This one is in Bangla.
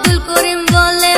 আব্দুল করিম বলে